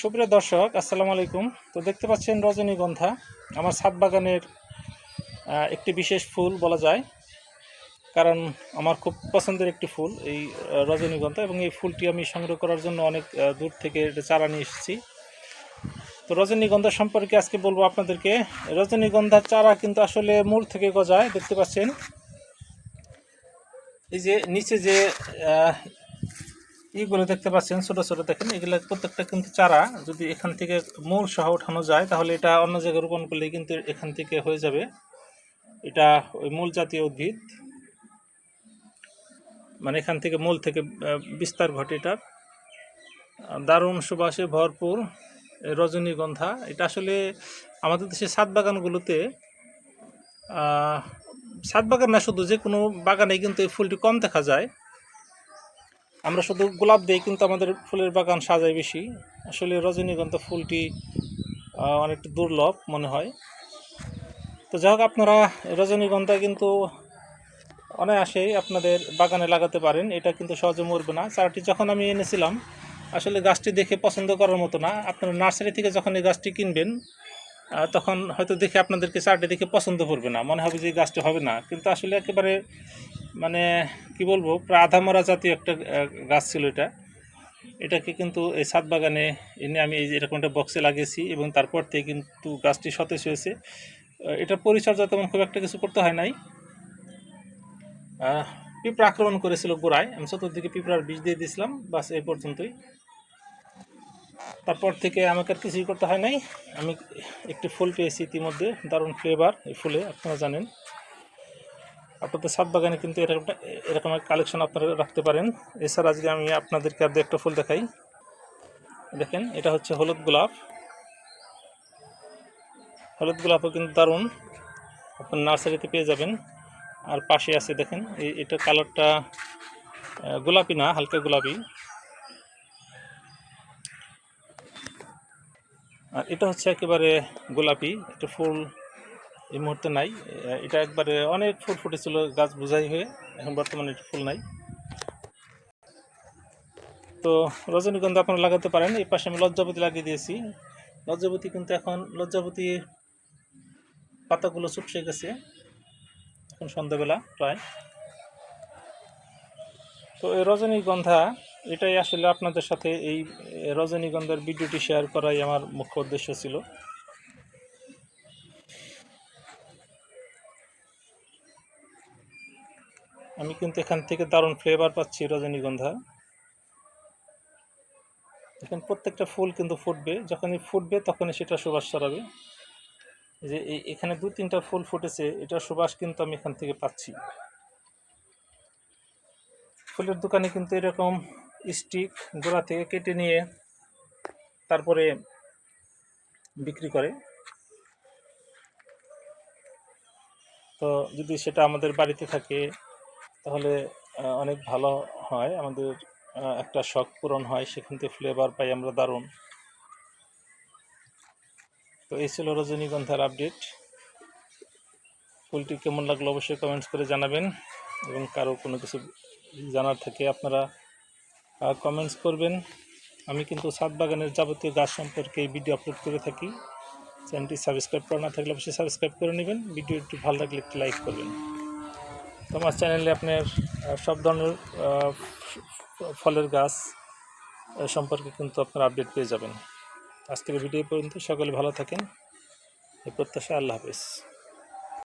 সুপ্রিয় দর্শক, আসসালামু আলাইকুম। তো দেখতে পাচ্ছেন রজনীগন্ধা, আমার ছাদ বাগানের একটি বিশেষ ফুল বলা যায়। কারণ আমার খুব পছন্দের একটি ফুল এই রজনীগন্ধা এবং এই ফুলটি আমি সংগ্রহ করার জন্য অনেক দূর থেকে চারা নিয়ে এসেছি। তো রজনীগন্ধা সম্পর্কে আজকে বলব আপনাদেরকে। রজনীগন্ধার চারা কিন্তু আসলে মূল থেকে গজায়, দেখতে পাচ্ছেন। এই যে নিচে যে আহ, ইগুলো দেখতে পাচ্ছেন ছোট ছোট দেখেন এগুলো প্রত্যেকটা কিন্তু চারা যদি এখান থেকে মূল সহ ওঠানো যায় তাহলে এটা অন্য জায়গায় রোপণ করলে কিন্তু এখান থেকে হয়ে যাবে। এটা ওই মূল জাতীয় উদ্ভিদ। মানে এখান থেকে মূল থেকে বিস্তার ঘটে এটার। দারুণ সুবাসে ভরপুর রজনীগন্ধা। এটা আসলে আমাদের দেশে ছাদ বাগানগুলোতে ছাদ বাগান না শুধু যে কোনো বাগানে কিন্তু এই ফুলটি কম দেখা যায়। আমরা শুধু গোলাপ দিয়ে কিন্তু আমাদের ফুলের বাগান সাজাই বেশি। আসলে রজনীগন্ধা ফুলটি অনেকটা দুর্লভ মনে হয়। তো যাই হোক, আপনারা রজনীগন্ধা কিন্তু অনায়াসেই আপনাদের বাগানে লাগাতে পারেন। এটা কিন্তু সহজে মরবে না। চারাটি যখন আমি এনেছিলাম, আসলে গাছটি দেখে পছন্দ করার মতো না। আপনারা নার্সারি থেকে যখন এই গাছটি কিনবেন তখন হয়তো দেখে আপনাদেরকে চারাটি দেখে পছন্দ করবে না। মনে হবে যে গাছটি হবে না। কিন্তু আসলে একেবারে মানে কি বলব প্রায় আধা মরা জাতীয় একটা গাছ ছিল এটা। এটাকে কিন্তু এই ছাদ বাগানে এনে আমি এই এরকম একটা বক্সে লাগিয়েছি এবং তারপর থেকে কিন্তু গাছটি সতেজ হয়েছে। এটার পরিচর্যা তেমন খুব একটা কিছু করতে হয় নাই। পিঁপড়া আক্রমণ করেছিল গোড়ায়। আমি চতুর্দিকে পিঁপড়ার বীজ দিয়ে দিয়েছিলাম, বাস এই পর্যন্তই। তারপর থেকে আমাকে আর কিছুই করতে হয় নাই। আমি একটি ফুল পেয়েছি ইতিমধ্যে, দারুণ ফ্লেভার এই ফুলে, আপনারা জানেন। আপনাদের ছাদ বাগানে কিন্তু এরকম এরকম কালেকশন আপনারা রাখতে পারেন। এছাড়া আজকে আমি আপনাদেরকে আর একটা ফুল দেখাই। দেখেন, এটা হচ্ছে হলুদ গোলাপ। হলুদ গোলাপও কিন্তু দারুণ। আপনার নার্সারিতে পেয়ে যাবেন। আর পাশে আছে, দেখেন, এই, এটা কালারটা গোলাপি না, হালকা গোলাপি। আর এটা হচ্ছে একেবারে গোলাপি এটা ফুল। এই মুহূর্তে নাই। এটা একবারে অনেক ফুল ফুটেছিল গাছ বোঝাই হয়ে, এখন বর্তমানে এটা ফুল নাই। তো রজনীগন্ধা আপনারা লাগাতে পারেন, এই পাশে আমি লজ্জাপতি লাগিয়ে দিয়েছি। লজ্জাপতি কিন্তু এখন লজ্জাপতি পাতাগুলো চুপসে গেছে, এখন সন্ধ্যাবেলা প্রায়। তো এই রজনীগন্ধা, এটাই আসলে আপনাদের সাথে এই রজনীগন্ধার ভিডিওটি শেয়ার করাই আমার মুখ্য উদ্দেশ্য ছিল। আমি কিন্তু এখান থেকে দারুণ ফ্লেভার পাচ্ছি রজনীগন্ধা এখন প্রত্যেকটা ফুল কিন্তু ফুটবে, যখনই ফুটবে তখনই সেটা সুবাস ছড়াবে। যে এখানে দু তিনটা ফুল ফুটেছে, এটা সুবাস কিন্তু আমি এখান থেকে পাচ্ছি। ফুলের দোকানে কিন্তু এরকম স্টিক গোড়া থেকে কেটে নিয়ে তারপরে বিক্রি করে। তো যদি সেটা আমাদের বাড়িতে থাকে তাহলে অনেক ভালো হয়। আমাদের একটা শখ পূরণ হয়। সেখান থেকে ফ্লেভার পাই আমরা দারুণ। তো এই ছিল রজনীগন্ধার আপডেট ফুলটি কেমন লাগল অবশ্যই কমেন্টস করে জানাবেন। এবং কারও কোনো কিছু জানার থাকে আপনারা কমেন্টস করবেন। আমি কিন্তু ছাদ বাগানের যাবতীয় গাছ সম্পর্কে এই ভিডিও আপলোড করে থাকি। চ্যানেলটি সাবস্ক্রাইব করা না থাকলে অবশ্যই সাবস্ক্রাইব করে নেবেন। ভিডিও একটু ভালো লাগলে একটু লাইক করবেন। তো আমার চ্যানেলে আপনার সব ধরনের ফলের গাছ সম্পর্কে কিন্তু আপনার আপডেট পেয়ে যাবেন। আজকের ভিডিও পর্যন্ত সকলে ভালো থাকেন। এই প্রত্যাশা আল্লাহ হাফেজ।